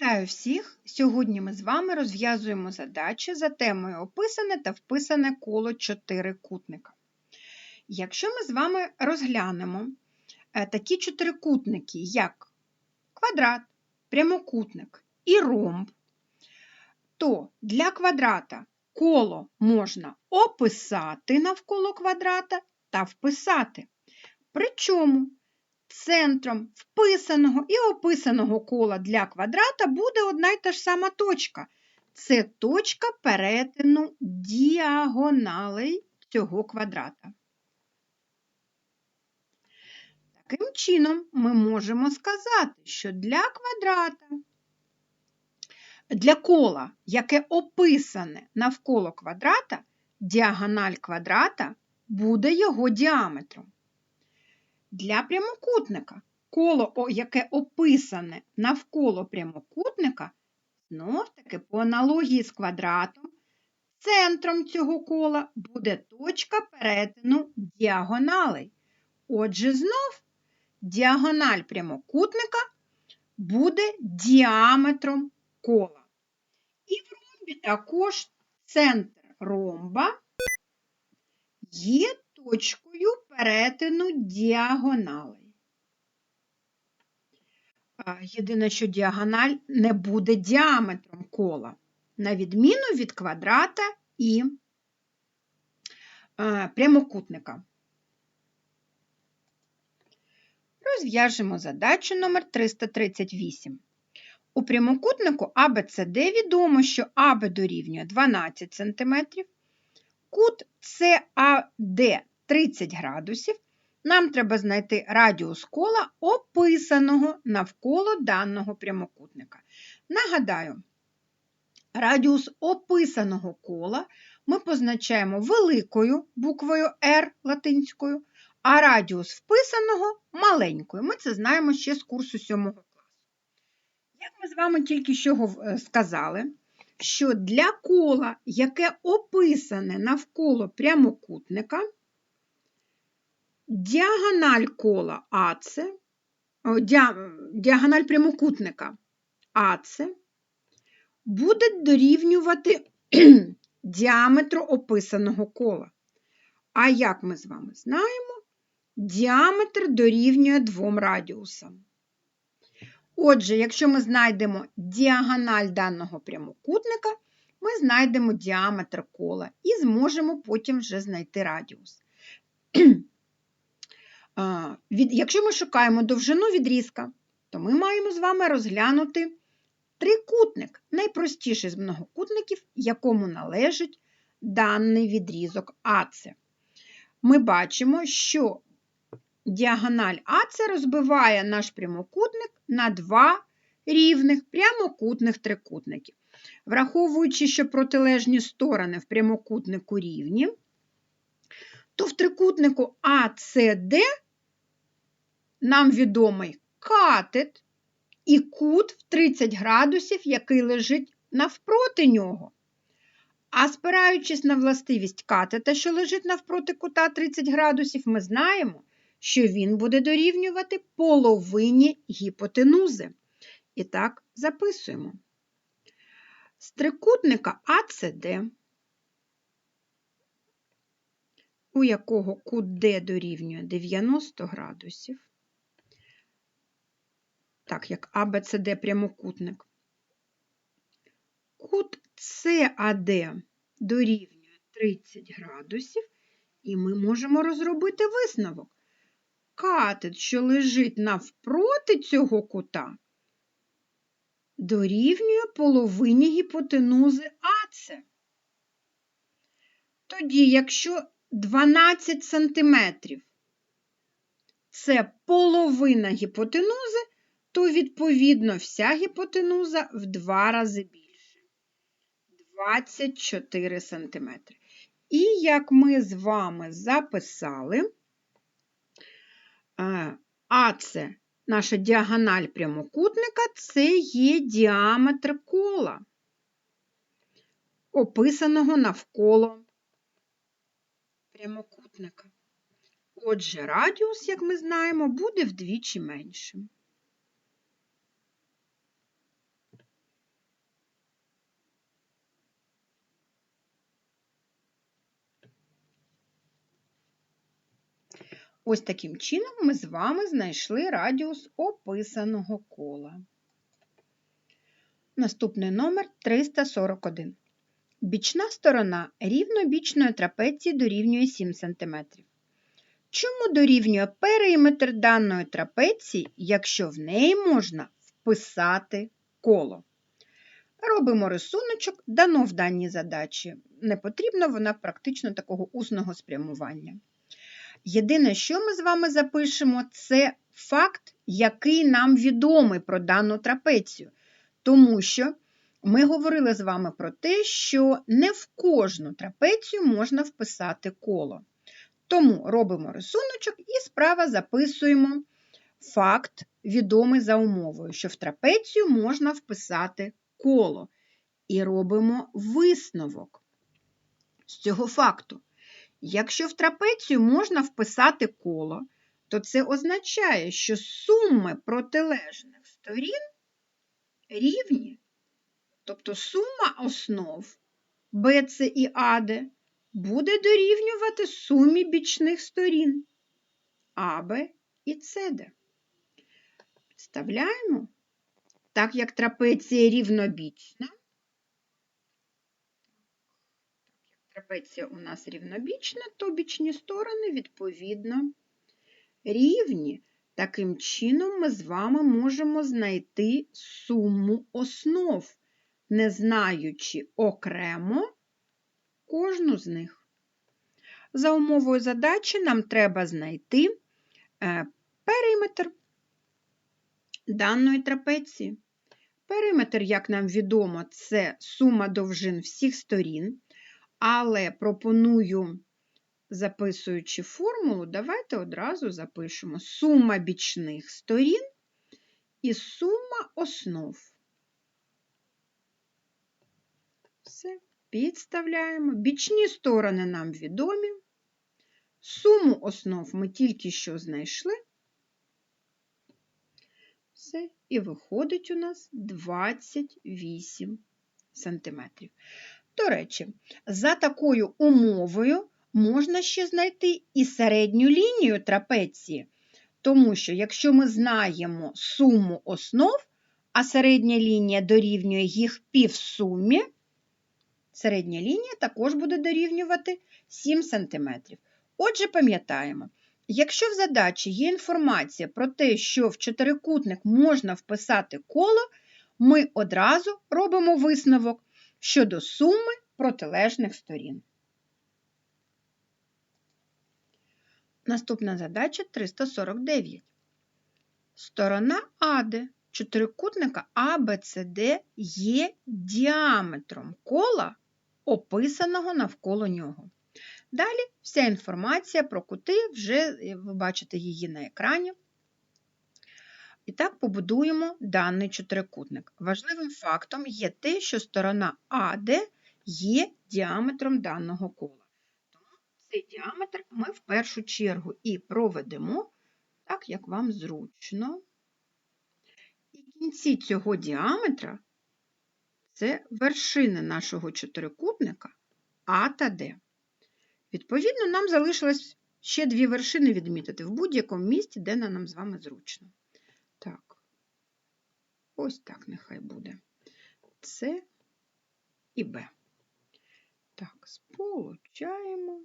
Вітаю всіх! Сьогодні ми з вами розв'язуємо задачі за темою описане та вписане коло чотирикутника. Якщо ми з вами розглянемо е, такі чотирикутники, як квадрат, прямокутник і ромб, то для квадрата коло можна описати навколо квадрата та вписати. Причому центром вписаного і описаного кола для квадрата буде одна й та ж сама точка. Це точка перетину діагоналей цього квадрата. Таким чином, ми можемо сказати, що для квадрата, для кола, яке описане навколо квадрата, діагональ квадрата буде його діаметром. Для прямокутника коло, яке описане навколо прямокутника, знов таки по аналогії з квадратом, центром цього кола буде точка перетину діагоналей. Отже, знов діагональ прямокутника буде діаметром кола. І в ромбі також центр ромба є точкою перетину діагоналей. Єдине, що діагональ не буде діаметром кола, на відміну від квадрата і прямокутника. Розв'яжемо задачу номер 338. У прямокутнику АБЦД відомо, що АБ дорівнює 12 см, кут САД 30 градусів, нам треба знайти радіус кола, описаного навколо даного прямокутника. Нагадаю, радіус описаного кола ми позначаємо великою буквою R латинською, а радіус вписаного маленькою. Ми це знаємо ще з курсу 7 класу. Як ми з вами тільки що е, сказали, що для кола, яке описане навколо прямокутника, діагональ кола АЦ, діагональ прямокутника АЦ буде дорівнювати діаметру описаного кола. А як ми з вами знаємо, діаметр дорівнює двом радіусам. Отже, якщо ми знайдемо діагональ даного прямокутника, ми знайдемо діаметр кола і зможемо потім вже знайти радіус. Якщо ми шукаємо довжину відрізка, то ми маємо з вами розглянути трикутник, найпростіший з многокутників, якому належить даний відрізок АЦ. Ми бачимо, що діагональ АЦ розбиває наш прямокутник на два рівних прямокутних трикутників. Враховуючи, що протилежні сторони в прямокутнику рівні, то в трикутнику АЦД нам відомий катет і кут в 30 градусів, який лежить навпроти нього. А спираючись на властивість катета, що лежить навпроти кута 30 градусів, ми знаємо, що він буде дорівнювати половині гіпотенузи. І так, записуємо. З трикутника АЦД, у якого кут Д дорівнює 90 градусів, так як АБЦД прямокутник, кут САД дорівнює 30 градусів, і ми можемо розробити висновок. Катет, що лежить навпроти цього кута, дорівнює половині гіпотенузи АЦ. Тоді, якщо 12 см це половина гіпотенузи, то, відповідно, вся гіпотенуза в два рази більше 24 см. І як ми з вами записали, АЦ наша діагональ прямокутника це є діаметр кола, описаного навколо прямокутника. Отже, радіус, як ми знаємо, буде вдвічі меншим. Ось таким чином ми з вами знайшли радіус описаного кола. Наступний номер 341. Бічна сторона рівнобічної трапеції дорівнює 7 см. Чому дорівнює периметр даної трапеції, якщо в неї можна вписати коло? Робимо рисуночок, дано в даній задачі. Не потрібно вона практично такого усного спрямування. Єдине, що ми з вами запишемо, це факт, який нам відомий про дану трапецію. Тому що ми говорили з вами про те, що не в кожну трапецію можна вписати коло. Тому робимо рисуночок і справа записуємо факт, відомий за умовою, що в трапецію можна вписати коло. І робимо висновок з цього факту. Якщо в трапецію можна вписати коло, то це означає, що суми протилежних сторін рівні, тобто сума основ BC і AD буде дорівнювати сумі бічних сторін АБ і СД. Вставляємо, так як трапеція рівнобічна, трапеція у нас рівнобічна, то бічні сторони, відповідно, рівні. Таким чином, ми з вами можемо знайти суму основ, не знаючи окремо кожну з них. За умовою задачі нам треба знайти е, периметр даної трапеції. Периметр, як нам відомо, це сума довжин всіх сторін, але пропоную, записуючи формулу, давайте одразу запишемо сума бічних сторін і сума основ. Все, підставляємо. Бічні сторони нам відомі. Суму основ ми тільки що знайшли. Все, і виходить у нас 28 сантиметрів. До речі, за такою умовою можна ще знайти і середню лінію трапеції, тому що якщо ми знаємо суму основ, а середня лінія дорівнює їх півсумі, середня лінія також буде дорівнювати 7 см. Отже, пам'ятаємо, якщо в задачі є інформація про те, що в чотирикутник можна вписати коло, ми одразу робимо висновок щодо суми протилежних сторін. Наступна задача 349. Сторона АД чотирикутника ABCD є діаметром кола, описаного навколо нього. Далі вся інформація про кути, вже ви бачите її на екрані. І так побудуємо даний чотирикутник. Важливим фактом є те, що сторона АД є діаметром даного кола. Тому цей діаметр ми в першу чергу і проведемо так, як вам зручно. І кінці цього діаметра це вершини нашого чотирикутника А та Д. Відповідно, нам залишилось ще дві вершини відмітити в будь-якому місці, де нам з вами зручно. Ось так нехай буде. С і Б. Так, сполучаємо.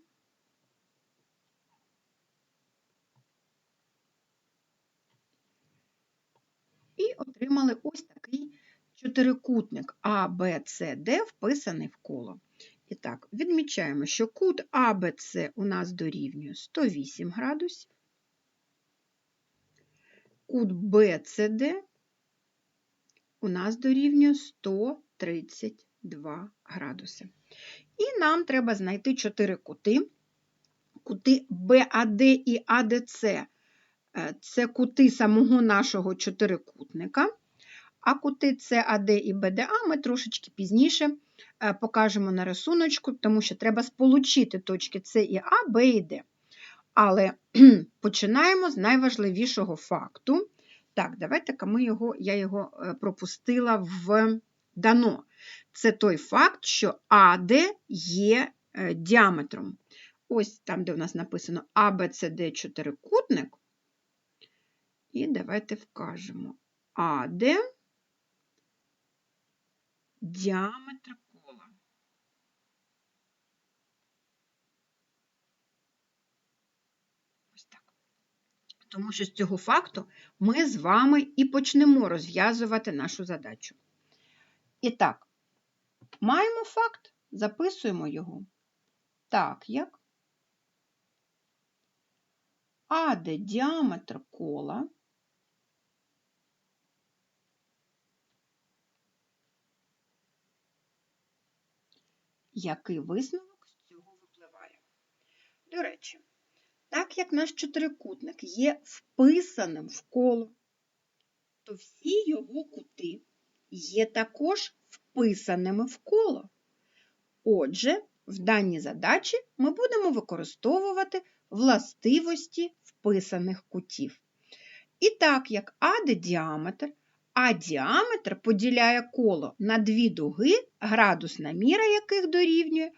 І отримали ось такий чотирикутник А, Б, С, Д вписаний в коло. І так, відмічаємо, що кут АБЦ у нас дорівнює 108 градусів, кут БЦД у нас дорівнює 132 градуси. І нам треба знайти 4 кути. Кути БАД і АДЦ е, це кути самого нашого чотирикутника, а кути САД і БДА ми трошечки пізніше е, покажемо на рисуночку, тому що треба сполучити точки С і А, Б і Д. Але починаємо з найважливішого факту. Так, давайте ми його, я його е, пропустила в дано. Це той факт, що АД є діаметром. ось там, де у нас написано ABCD чотирикутник. І давайте вкажемо АД діаметр кола. Ось так. Тому що з цього факту ми з вами і почнемо розв'язувати нашу задачу. І так, маємо факт, записуємо його. Так, як? АД діаметр кола Який висновок з цього випливає? До речі, так як наш чотирикутник є вписаним в коло, то всі його кути є також вписаними в коло. Отже, в даній задачі ми будемо використовувати властивості вписаних кутів. І так як АД діаметр, а діаметр поділяє коло на дві дуги, градусна міра яких дорівнює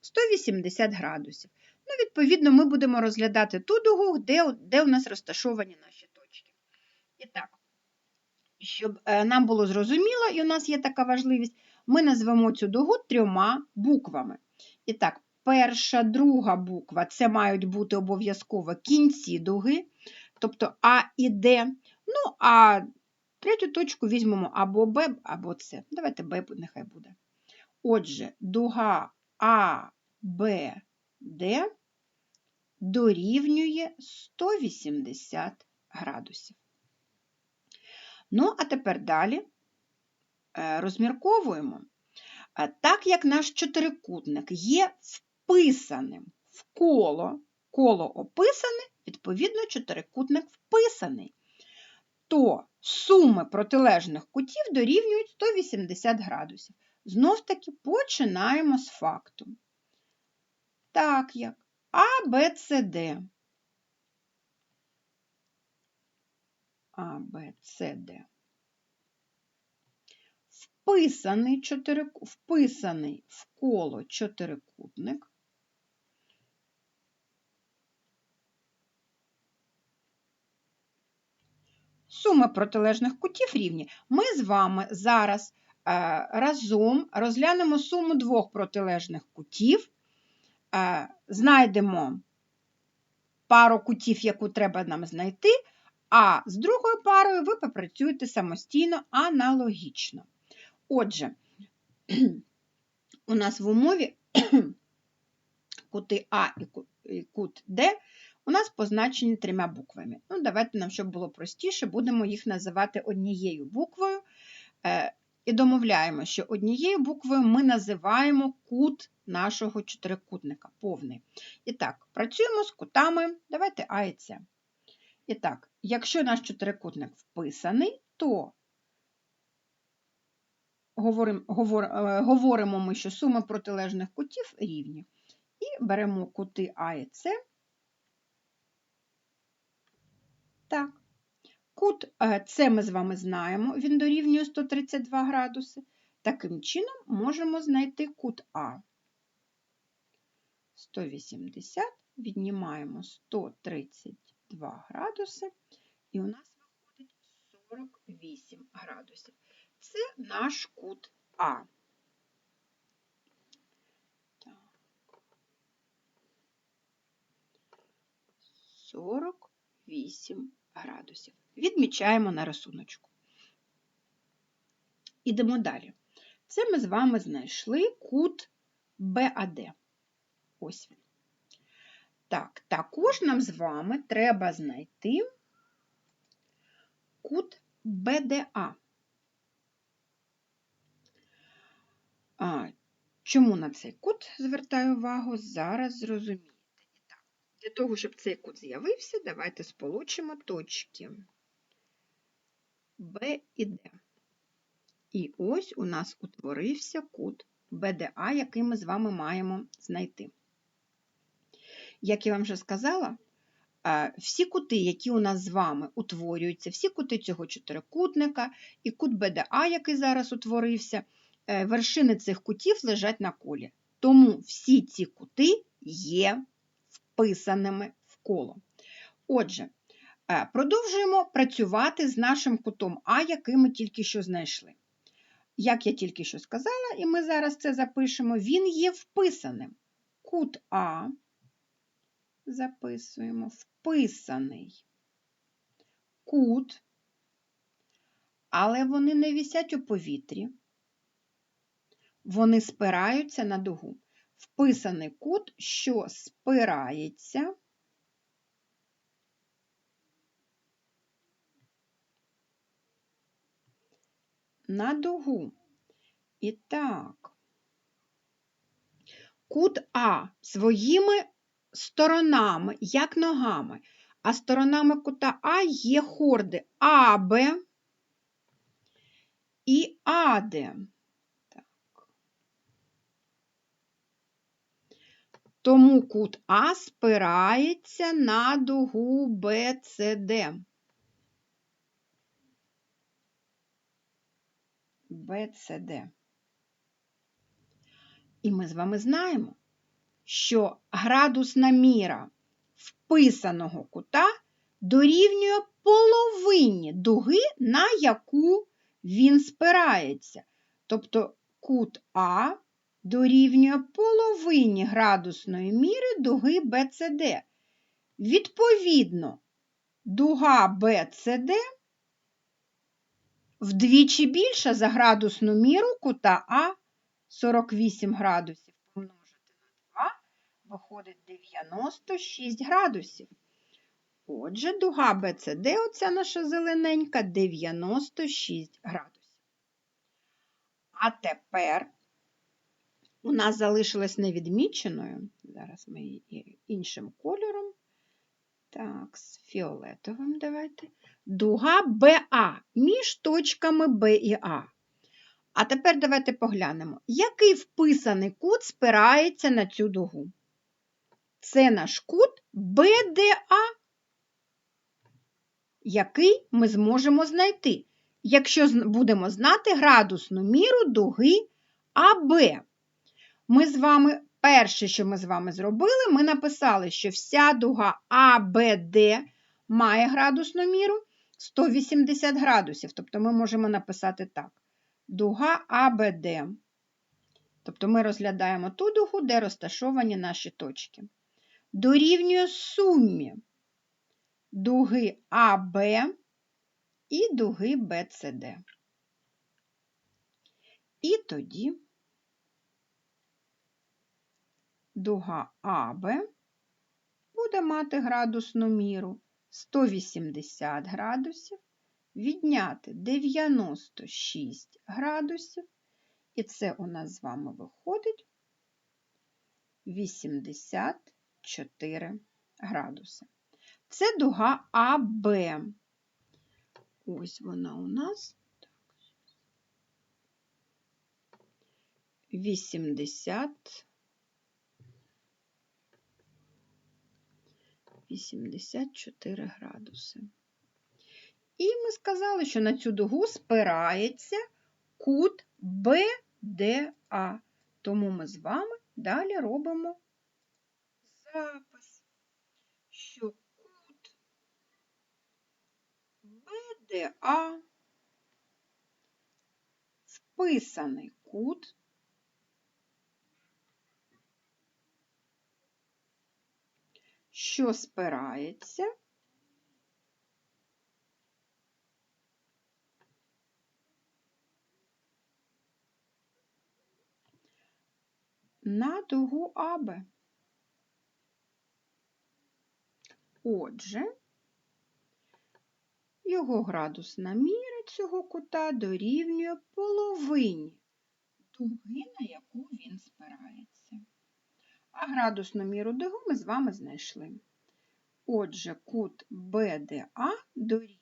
180 градусів. Ну, Відповідно, ми будемо розглядати ту дугу, де, де у нас розташовані наші точки. І так, щоб е, нам було зрозуміло, і у нас є така важливість, ми назвемо цю дугу трьома буквами. І так, перша, друга буква це мають бути обов'язково кінці дуги, тобто А і Д. Ну, а третю точку візьмемо або Б, або С. Давайте Б нехай буде. Отже, дуга А, Б, Д дорівнює 180 градусів. Ну, а тепер далі е, розмірковуємо. Е, так як наш чотирикутник є вписаним в коло, коло описане, відповідно, чотирикутник вписаний, то суми протилежних кутів дорівнюють 180 градусів. Знов таки починаємо з факту. Так як А, Б, С, Д. А, Б, С, Д. Вписаний, чотири, вписаний в коло чотирикутник. Суми протилежних кутів рівні. Ми з вами зараз е, разом розглянемо суму двох протилежних кутів, знайдемо пару кутів, яку треба нам знайти, а з другою парою ви попрацюєте самостійно аналогічно. Отже, у нас в умові кути А і кут Д у нас позначені трьома буквами. Ну, Давайте нам, щоб було простіше, будемо їх називати однією буквою. І домовляємо, що однією буквою ми називаємо кут нашого чотирикутника повний. І так, працюємо з кутами. Давайте А і С. І так, якщо наш чотирикутник вписаний, то говоримо, е, говоримо ми, що сума протилежних кутів рівні. І беремо кути А і С Так. Кут С ми з вами знаємо, він дорівнює 132 градуси. Таким чином можемо знайти кут А. 180, віднімаємо 132 градуси, і у нас виходить 48 градусів. Це наш кут А. Так. 48 градусів. Відмічаємо на рисуночку. Ідемо далі. Це ми з вами знайшли кут БАД. Ось він. Так, також нам з вами треба знайти кут БДА. А, Чому на цей кут звертаю увагу? Зараз зрозумію. Для того, щоб цей кут з'явився, давайте сполучимо точки Б і Д. І ось у нас утворився кут БДА, який ми з вами маємо знайти. Як я вам вже сказала, всі кути, які у нас з вами утворюються, всі кути цього чотирикутника і кут БДА, який зараз утворився, е, вершини цих кутів лежать на колі. Тому всі ці кути є вписаними в коло. Отже, продовжуємо працювати з нашим кутом А, який ми тільки що знайшли. Як я тільки що сказала, і ми зараз це запишемо, він є вписаним. Кут А записуємо, вписаний кут, але вони не вісять у повітрі, вони спираються на дугу. Вписаний кут, що спирається на дугу. І кут А своїми сторонами, як ногами, а сторонами кута А є хорди АБ і АД. Тому кут А спирається на дугу БЦД. БЦД. І ми з вами знаємо, що градусна міра вписаного кута дорівнює половині дуги, на яку він спирається. Тобто кут А дорівнює половині градусної міри дуги БЦД. Відповідно, дуга БЦД вдвічі більша за градусну міру кута А 48 градусів помножити на 2 виходить 96 градусів. Отже, дуга БЦД, оця наша зелененька, 96 градусів. А тепер у нас залишилось невідміченою, зараз ми її іншим кольором, так, з фіолетовим давайте, дуга БА між точками Б і А. А тепер давайте поглянемо, який вписаний кут спирається на цю дугу. Це наш кут БДА, який ми зможемо знайти, якщо будемо знати градусну міру дуги АБ. Ми з вами, перше, що ми з вами зробили, ми написали, що вся дуга АБД має градусну міру 180 градусів. Тобто ми можемо написати так: дуга АБД. Тобто ми розглядаємо ту дугу, де розташовані наші точки. Дорівнює сумі дуги АБ і дуги БЦД. І тоді дуга АБ буде мати градусну міру 180 градусів, відняти 96 градусів, і це у нас з вами виходить 84 градуси. Це дуга АБ. Ось вона у нас. 80 84 градуси. І ми сказали, що на цю дугу спирається кут БДА. Тому ми з вами далі робимо запис, що кут БДА вписаний кут що спирається на дугу АБ. Отже, його градусна міра цього кута дорівнює половині дуги, на яку він спирається. А градусну міру дугу ми з вами знайшли. Отже, кут БДА дорівнює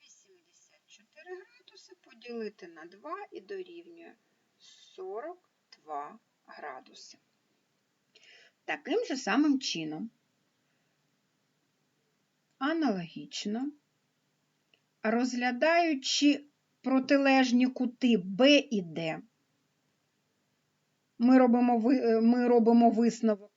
84 градуси поділити на 2 і дорівнює 42 градуси. Таким же самим чином, аналогічно, розглядаючи протилежні кути Б і Д, ми робимо ми робимо висновок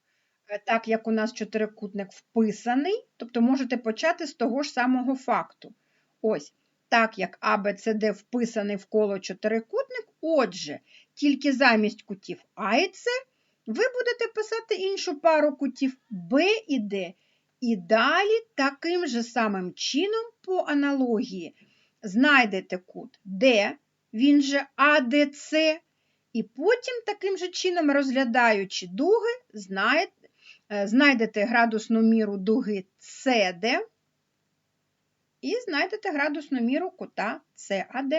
е, так як у нас чотирикутник вписаний, тобто можете почати з того ж самого факту. Ось, так як ABCD вписаний в коло чотирикутник, отже, тільки замість кутів А і С ви будете писати іншу пару кутів Б і Д. І далі таким же самим чином по аналогії знайдете кут Д, він же АДЦ, і потім таким же чином, розглядаючи дуги, е, знайдете градусну міру дуги СД і знайдете градусну міру кута САД.